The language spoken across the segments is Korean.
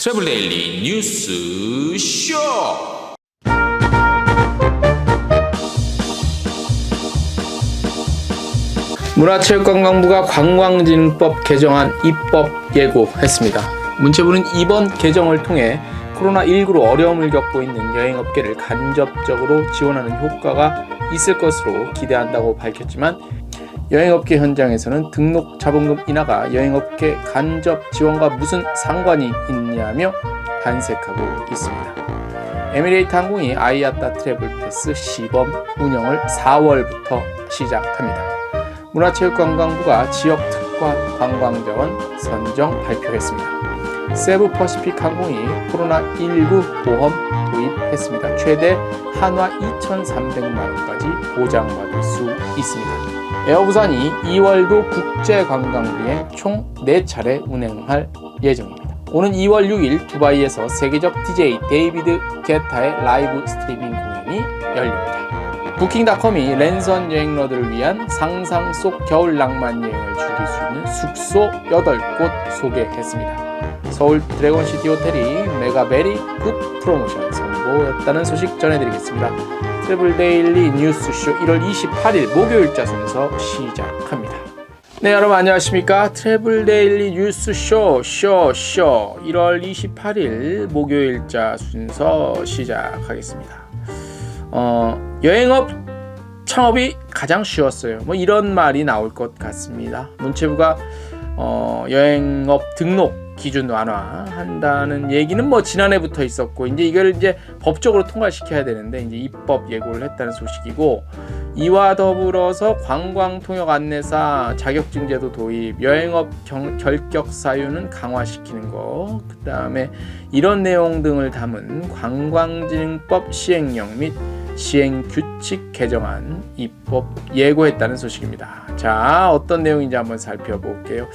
트래블 데일리 뉴스 쇼. 문화체육관광부가 관광진흥법 개정안 입법 예고했습니다. 문체부는 이번 개정을 통해 코로나19로 어려움을 겪고 있는 여행업계를 간접적으로 지원하는 효과가 있을 것으로 기대한다고 밝혔지만 여행업계 현장에서는 등록 자본금 인하가 여행업계 간접 지원과 무슨 상관이 있냐며 반색하고 있습니다. 에미레이트 항공이 아이아따 트래블 패스 시범 운영을 4월부터 시작합니다. 문화체육관광부가 지역 특화 관광자원 선정 발표했습니다. 세부 퍼시픽 항공이 코로나19 보험 도입했습니다. 최대 한화 2,300만 원까지 보장받을 수 있습니다. 에어부산이 2월도 국제관광비행 총 4차례 운행할 예정입니다. 오는 2월 6일 두바이에서 세계적 DJ 데이비드 게타의 라이브 스트리밍 공연이 열립니다. 부킹닷컴이 랜선 여행러들을 위한 상상 속 겨울 낭만 여행을 즐길 수 있는 숙소 8곳 소개했습니다. 서울 드래곤시티 호텔이 메가베리 굿 프로모션 선보였다는 소식 전해드리겠습니다. 트래블 데일리 뉴스쇼 1월 28일 목요일자 순서 시작합니다. 네 여러분 안녕하십니까 트래블 데일리 뉴스쇼 쇼쇼 1월 28일 목요일자 순서 시작하겠습니다. 어, 여행업 창업이 가장 쉬웠어요. 뭐 이런 말이 나올 것 같습니다. 문체부가 어, 여행업 등록 기준 완화한다는 얘기는 뭐 지난해부터 있었고 이제 이걸 이제 법적으로 통과시켜야 되는데 이제 입법 예고를 했다는 소식이고 이와 더불어서 관광통역 안내사 자격증제도 도입, 여행업 경, 결격 사유는 강화시키는 거, 그 다음에 이런 내용 등을 담은 관광진흥법 시행령 및 시행 규칙 개정안 입법 예고했다는 소식입니다. 자, 어떤 내용인지 한번 살펴볼게요.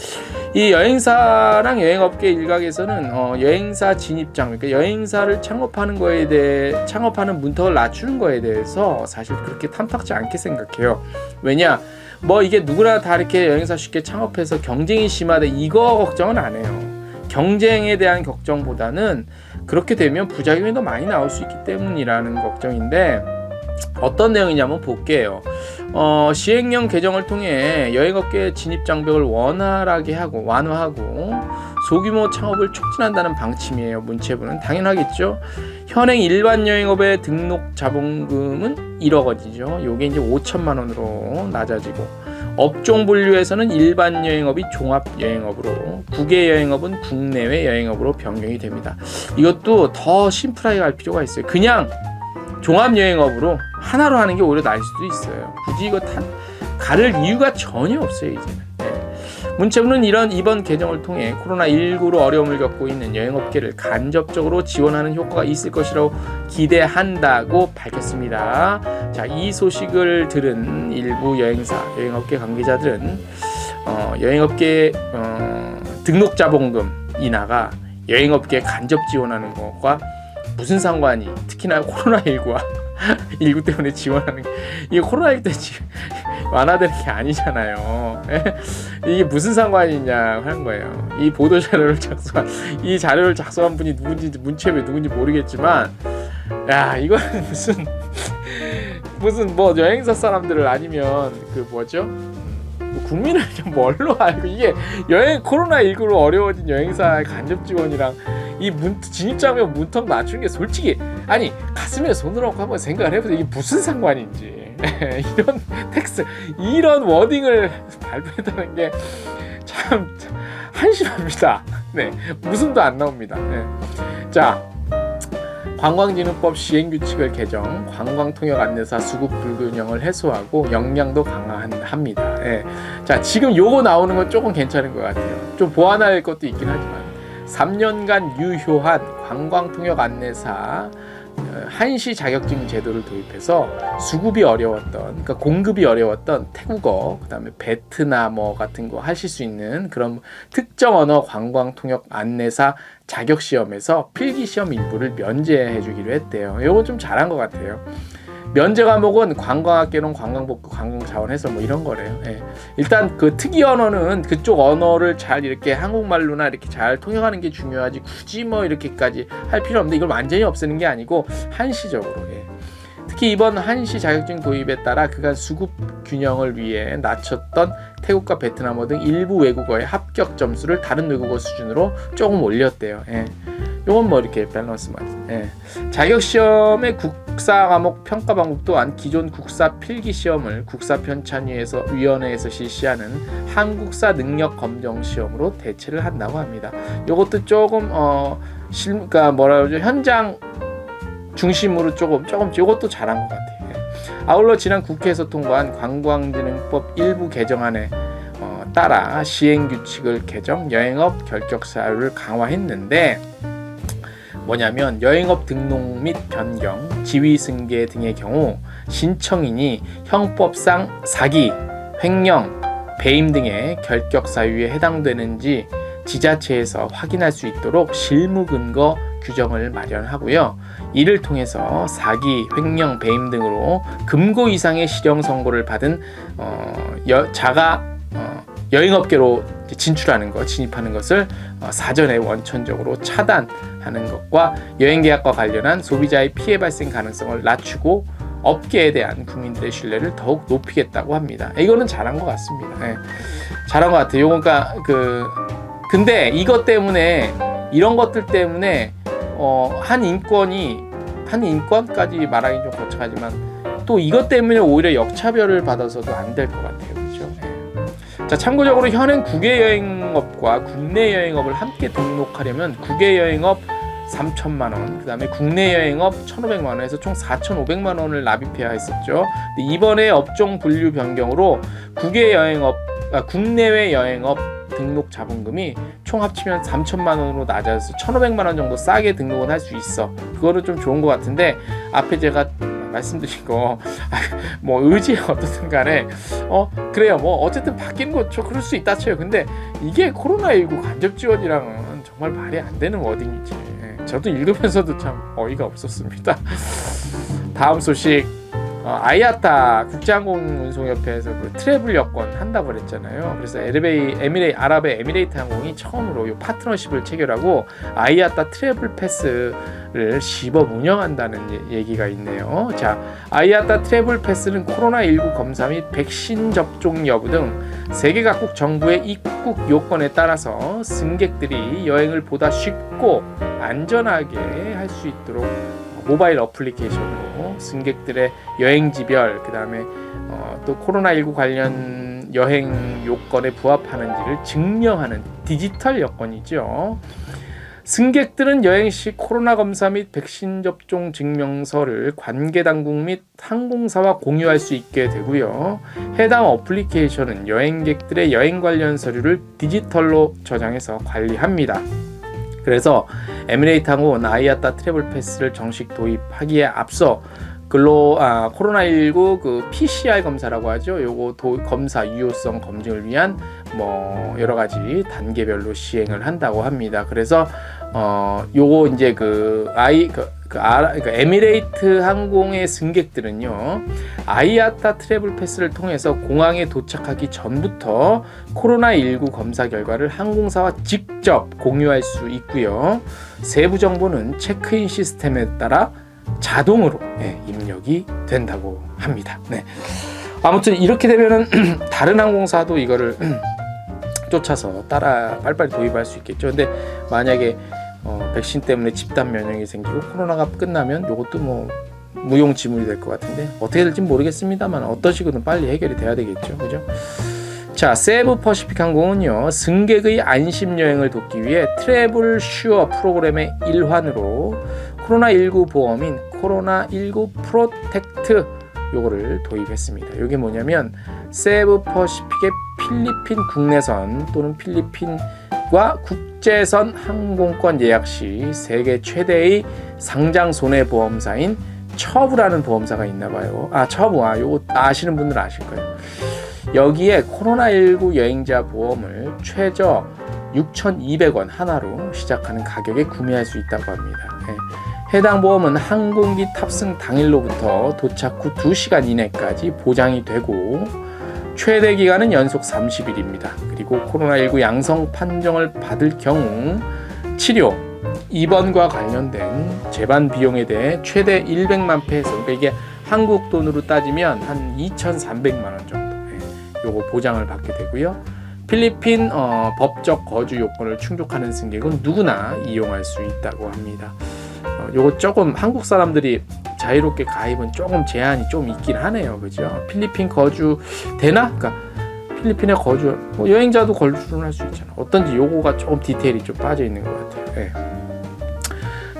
이 여행사랑 여행업계 일각에서는 어, 여행사 진입장, 그러니까 여행사를 창업하는 거에 대해 창업하는 문턱을 낮추는 거에 대해서 사실 그렇게 탐탁지 않게 생각해요. 왜냐? 뭐 이게 누구나 다 이렇게 여행사 쉽게 창업해서 경쟁이 심하다 이거 걱정은 안 해요. 경쟁에 대한 걱정보다는 그렇게 되면 부작용이 더 많이 나올 수 있기 때문이라는 걱정인데 어떤 내용이냐면 볼게요. 어, 시행령 개정을 통해 여행업계 진입 장벽을 원활하게 하고 완화하고 소규모 창업을 촉진한다는 방침이에요. 문체부는 당연하겠죠. 현행 일반 여행업의 등록 자본금은 1억 원이죠. 요게 이제 5천만 원으로 낮아지고 업종 분류에서는 일반 여행업이 종합 여행업으로 국외 여행업은 국내외 여행업으로 변경이 됩니다. 이것도 더 심플하게 갈 필요가 있어요. 그냥 종합 여행업으로 하나로 하는 게 오히려 나을 수도 있어요. 굳이 이거 다 가를 이유가 전혀 없어요 이제는. 네. 문체부는 이런 이번 개정을 통해 코로나19로 어려움을 겪고 있는 여행업계를 간접적으로 지원하는 효과가 있을 것이라고 기대한다고 밝혔습니다. 자, 이 소식을 들은 일부 여행사, 여행업계 관계자들은 어, 여행업계 어, 등록자본금 인하가 여행업계 간접 지원하는 것과 무슨 상관이 특히나 코로나19와 19 때문에 지원하는 게 이게 코로나19 때 지금 완화되는 게 아니잖아요. 예? 이게 무슨 상관이 있냐 하는 거예요. 이 보도 자료를 작성한 이 자료를 작성한 분이 누군지 문체부에 누군지 모르겠지만 야 이거는 무슨 무슨 뭐 여행사 사람들을 아니면 그 뭐죠? 뭐 국민을 좀 뭘로 알고 이게 여행 코로나 19로 어려워진 여행사의 간접 지원이랑 이 문, 진입장벽 문턱 낮추는 게 솔직히 아니 가슴에 손을 얹고 한번 생각을 해보세요 이게 무슨 상관인지 이런 텍스 이런 워딩을 발표했다는 게 참 한심합니다 네 웃음도 안 나옵니다 네. 자 관광진흥법 시행규칙을 개정, 관광통역 안내사 수급 불균형을 해소하고 역량도 강화합니다. 예. 자, 지금 요거 나오는 건 조금 괜찮은 것 같아요. 좀 보완할 것도 있긴 하지만 3년간 유효한 관광통역 안내사 어, 한시 자격증 제도를 도입해서 수급이 어려웠던, 그러니까 공급이 어려웠던 태국어, 그다음에 베트남어 같은 거 하실 수 있는 그런 특정 언어 관광 통역 안내사 자격 시험에서 필기 시험 일부를 면제해 주기로 했대요. 이거 좀 잘한 것 같아요. 면제 과목은 관광학개론, 관광복구, 관광자원해서 뭐 이런 거래요. 예. 일단 그 특이 언어는 그쪽 언어를 잘 이렇게 한국말로나 이렇게 잘 통역하는 게 중요하지 굳이 뭐 이렇게까지 할 필요 없는데 이걸 완전히 없애는 게 아니고 한시적으로. 예. 특히 이번 한시 자격증 도입에 따라 그간 수급 균형을 위해 낮췄던 태국과 베트남어 등 일부 외국어의 합격 점수를 다른 외국어 수준으로 조금 올렸대요. 예. 요건 뭐 이렇게 밸런스만. 예. 자격 시험의 국사 과목 평가 방법 또한 기존 국사 필기 시험을 국사 편찬위에서 위원회에서 실시하는 한국사 능력 검정 시험으로 대체를 한다고 합니다. 요것도 조금 어 실, 그러니까 뭐라 그러죠 현장 중심으로 조금 조금 이것도 잘한 것 같아요. 예. 아울러 지난 국회에서 통과한 관광진흥법 일부 개정안에 어, 따라 시행 규칙을 개정, 여행업 결격 사유를 강화했는데 뭐냐면 여행업 등록 및 변경, 지위 승계 등의 경우 신청인이 형법상 사기, 횡령, 배임 등의 결격 사유에 해당되는지 지자체에서 확인할 수 있도록 실무 근거 규정을 마련하고요. 이를 통해서 사기, 횡령, 배임 등으로 금고 이상의 실형 선고를 받은 어, 여, 자가 어, 여행업계로 진출하는 것, 진입하는 것을 어, 사전에 원천적으로 차단하는 것과 여행 계약과 관련한 소비자의 피해 발생 가능성을 낮추고 업계에 대한 국민들의 신뢰를 더욱 높이겠다고 합니다. 이거는 잘한 것 같습니다. 예. 잘한 것 같아요. 요거가 그 근데 이것 때문에 이런 것들 때문에 어, 한 인권이 한 인권까지 말하기 좀 거창하지만 또 이것 때문에 오히려 역차별을 받아서도 안 될 것 같아요. 자 참고적으로 현행 국외 여행업과 국내 여행업을 함께 등록하려면 국외 여행업 3천만 원, 그다음에 국내 여행업 1,500만 원에서 총 4,500만 원을 납입해야 했었죠. 근데 이번에 업종 분류 변경으로 국외 여행업, 아, 국내외 여행업 등록 자본금이 총 합치면 3천만 원으로 낮아서 1,500만 원 정도 싸게 등록은 할 수 있어. 그거는 좀 좋은 것 같은데 앞에 제가 말씀드린 거 뭐 의지에 어떻든 간에 어 그래요. 뭐 어쨌든 바뀌는 거죠 그럴 수 있다 쳐요. 근데 이게 코로나19 간접 지원이랑은 정말 말이 안 되는 워딩이지. 예, 저도 읽으면서도 참 어이가 없었습니다. 다음 소식 어, 아이아타 국제항공운송협회에서 그 트래블 여권 한다고 그랬잖아요. 그래서 에르베이 에미레이 아랍의 에미레이트 항공이 처음으로 이 파트너십을 체결하고 아이아타 트래블 패스를 시범 운영한다는 예- 얘기가 있네요. 자, 아이아타 트래블 패스는 코로나19 검사 및 백신 접종 여부 등 세계 각국 정부의 입국 요건에 따라서 승객들이 여행을 보다 쉽고 안전하게 할 수 있도록 모바일 어플리케이션 으로 승객들의 여행지별 그다음에 어, 또 코로나19 관련 여행 요건에 부합하는지를 증명하는 디지털 여건이죠. 승객들은 여행 시 코로나 검사 및 백신 접종 증명서를 관계 당국 및 항공사와 공유할 수 있게 되고요. 해당 어플리케이션은 여행객들의 여행 관련 서류를 디지털로 저장해서 관리합니다. 그래서 에미레이트 항공은 아이아타 트래블 패스를 정식 도입하기에 앞서 글로 아, 코로나19 그 PCR 검사라고 하죠. 요거 도, 검사 유효성 검증을 위한 뭐 여러 가지 단계별로 시행을 한다고 합니다. 그래서 어 요거 이제 그 아이 그, 그 아, 그 에미레이트 항공의 승객들은요 아이아타 트래블 패스를 통해서 공항에 도착하기 전부터 코로나19 검사 결과를 항공사와 직접 공유할 수 있고요. 세부 정보는 체크인 시스템에 따라 자동으로 예, 입력이 된다고 합니다. 네. 아무튼 이렇게 되면은 다른 항공사도 이거를 쫓아서 따라 빨리빨리 도입할 수 있겠죠. 근데 만약에 어, 백신 때문에 집단 면역이 생기고 코로나가 끝나면 이것도 뭐 무용지물이 될 것 같은데 어떻게 될지 모르겠습니다만 어떤 식으로든 빨리 해결이 돼야 되겠죠. 그죠? 자, 세부 퍼시픽 항공은요, 승객의 안심 여행을 돕기 위해 트래블 슈어 프로그램의 일환으로 코로나19 보험인 코로나19 프로텍트 요거를 도입했습니다. 이게 뭐냐면 세부 퍼시픽의 필리핀 국내선 또는 필리핀 과 국제선 항공권 예약 시 세계 최대의 상장 손해보험사인 처브라는 보험사가 있나 봐요. 아, 처브. 아, 요거 아시는 분들 아실 거예요. 여기에 코로나19 여행자 보험을 최저 6,200원 하나로 시작하는 가격에 구매할 수 있다고 합니다. 예. 해당 보험은 항공기 탑승 당일로부터 도착 후 2시간 이내까지 보장이 되고 최대 기간은 연속 30일입니다. 그리고 코로나19 양성 판정을 받을 경우 치료, 입원과 관련된 재반 비용에 대해 최대 100만 페소, 그러니까 이게 한국 돈으로 따지면 한 2,300만 원 정도. 예, 요거 보장을 받게 되고요. 필리핀 어, 법적 거주 요건을 충족하는 승객은 누구나 이용할 수 있다고 합니다. 어, 요거 조금 한국 사람들이 자유롭게 가입은 조금 제한이 좀 있긴 하네요. 그죠? 필리핀 거주 되나? 그러니까 필리핀에 거주 뭐 여행자도 거주를 할 수 있잖아. 어떤지 요거가 조금 디테일이 좀 빠져 있는 것 같아요. 예.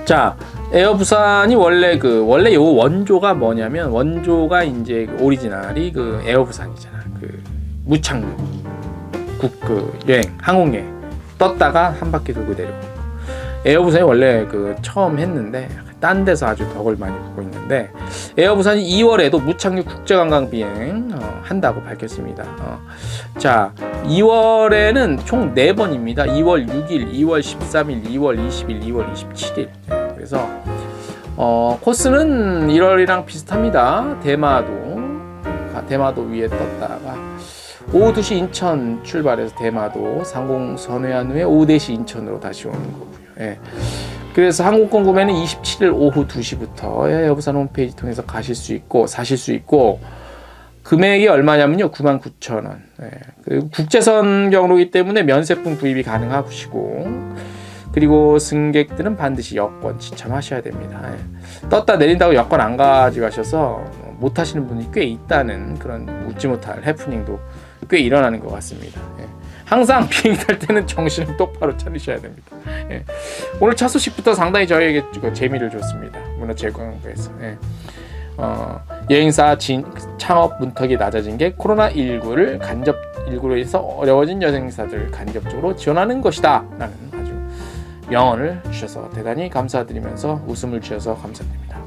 자, 에어 부산이 원래 그 원래 요 원조가 뭐냐면 원조가 이제 그 오리지널이 그 에어 부산이잖아. 그 무착륙 국그 여행 항공에 떴다가 한 바퀴 돌고 내려. 에어 부산이 원래 그 처음 했는데 딴 데서 아주 덕을 많이 보고 있는데 에어부산이 2월에도 무착륙 국제관광 비행 어, 한다고 밝혔습니다. 어. 자, 2월에는 총 4번입니다. 2월 6일, 2월 13일, 2월 20일, 2월 27일. 그래서 어, 코스는 1월이랑 비슷합니다. 대마도 아, 대마도 위에 떴다가 오후 2시 인천 출발해서 대마도 상공 선회한 후에 오후 4시 인천으로 다시 오는 거고요. 예. 그래서 항공권 구매는 27일 오후 2시부터 여부산 홈페이지 통해서 가실 수 있고 사실 수 있고 금액이 얼마냐면요 99,000원. 예. 그리고 국제선 경로이기 때문에 면세품 구입이 가능하시고 그리고 승객들은 반드시 여권 지참하셔야 됩니다. 예. 떴다 내린다고 여권 안 가져가셔서 못 하시는 분이 꽤 있다는 그런 웃지 못할 해프닝도 꽤 일어나는 것 같습니다. 예. 항상 비행기 탈 때는 정신을 똑바로 차리셔야 됩니다. 예. 오늘 첫 소식부터 상당히 저에게 그 재미를 줬습니다. 문화체육관광부에서 예. 어, 여행사 진, 창업 문턱이 낮아진 게 코로나 19를 간접 19로 인해서 어려워진 여행사들 간접적으로 지원하는 것이다. 라는 아주 명언을 주셔서 대단히 감사드리면서 웃음을 주셔서 감사드립니다.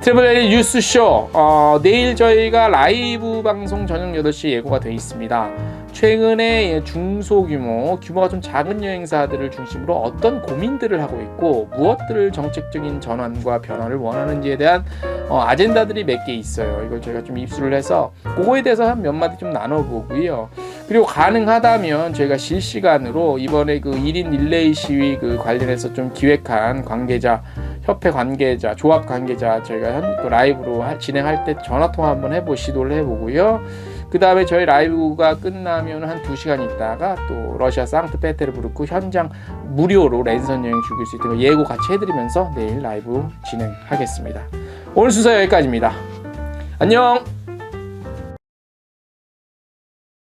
트래블 뉴스쇼 어, 내일 저희가 라이브 방송 저녁 8시 예고가 되어 있습니다. 최근에 중소규모 규모가 좀 작은 여행사들을 중심으로 어떤 고민들을 하고 있고 무엇들을 정책적인 전환과 변화를 원하는지에 대한 어, 아젠다들이 몇 개 있어요. 이걸 저희가 좀 입수를 해서 그거에 대해서 한 몇 마디 좀 나눠보고요. 그리고 가능하다면 저희가 실시간으로 이번에 그 1인 릴레이 시위 그 관련해서 좀 기획한 관계자 협회 관계자, 조합 관계자 저희가 현, 그 라이브로 하- 진행할 때 전화 통화 한번 해보 시도를 해보고요. 그 다음에 저희 라이브가 끝나면 한 2시간 있다가 또 러시아 상트페테르부르크 현장 무료로 랜선 여행 즐길 수 있도록 예고 같이 해드리면서 내일 라이브 진행하겠습니다. 오늘 순서 여기까지입니다. 안녕!